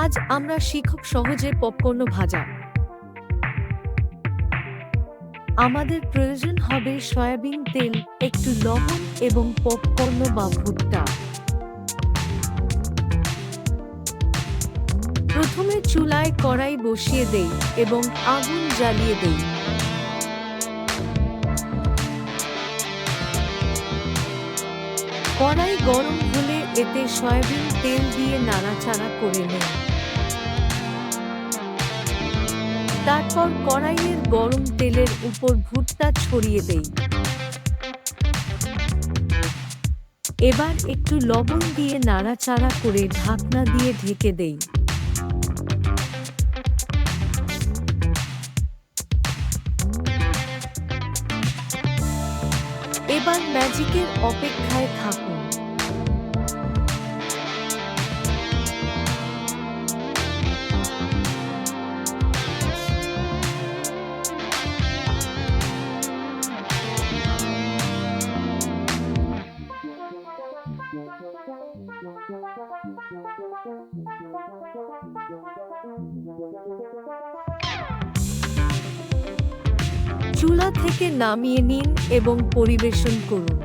আজ আমরা শিখব সহজে পপকর্ন ভাজা। আমাদের প্রয়োজন হবে সয়াবিন তেল, একটু লবণ এবং পপকর্ন বা ভুট্টা। প্রথমে চুলায় কড়াই বসিয়ে দেই এবং আগুন জ্বালিয়ে দেই। কড়াই গরম এতে সয়াবিন, তেল দিয়ে নাড়াচাড়া করে নেই তারপর কড়াইয়ের গরম তেলের উপর ভুট্টা ছড়িয়ে দেই। এবার একটু লবণ দিয়ে নাড়াচাড়া করে ঢাকনা দিয়ে ঢেকে দেই। এবার ম্যাজিকের অপেক্ষায় থাকুন। চুলা থেকে নামিয়ে নিন এবং পরিবেশন করুন।